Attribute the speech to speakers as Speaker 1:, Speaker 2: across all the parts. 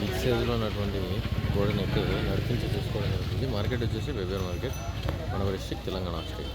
Speaker 1: Big సైజులో ఉన్నటువంటి గోడని అయితే నడిపించి చూసుకోవడం జరుగుతుంది. మార్కెట్ వచ్చేసి వెబేర్ మార్కెట్ మన తెలంగాణ స్టేట్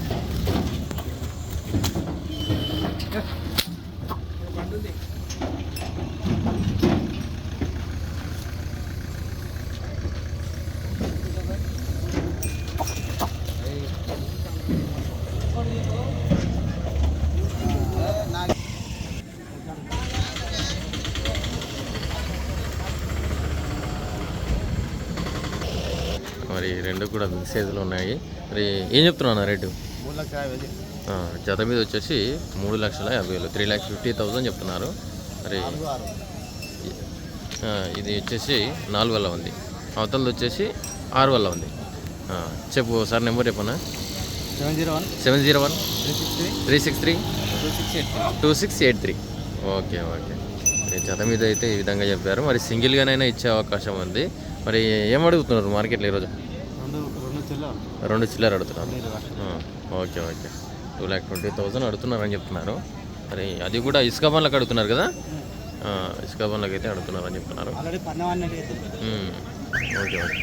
Speaker 1: మరి రెండు కూడా బిగ్ సైజులో ఉన్నాయి. మరి ఏం చెప్తున్నా రేటు? జత మీద వచ్చేసి మూడు లక్షల యాభై వేలు. త్రీ ల్యాక్స్ ఫిఫ్టీ థౌజండ్ చెప్తున్నారు. మరి ఇది వచ్చేసి నాలుగు వల్ల ఉంది. అవతలది వచ్చేసి ఆరు వల్ల ఉంది. చెప్పు సార్ నెంబర్ చెప్పనా?
Speaker 2: Seven zero one.
Speaker 1: Seven zero one.
Speaker 2: Three six three. Two six eight
Speaker 1: two six eight three. Okay okay. మరి జత మీద అయితే ఈ విధంగా చెప్పారు. మరి సింగిల్గానైనా ఇచ్చే అవకాశం ఉంది. మరి ఏం అడుగుతున్నారు మార్కెట్లో ఈరోజు?
Speaker 2: రెండు రెండు చిల్ల
Speaker 1: రెండు చిల్లర అడుగుతున్నారు okay okay. Two lakh twenty thousand అడుగుతున్నారని చెప్తున్నారు. మరి అది కూడా ఇసుక బండ్లకు అడుగుతున్నారు కదా? ఇసుక బండ్లకు అయితే అడుగుతున్నారని చెప్తున్నారు. Okay okay.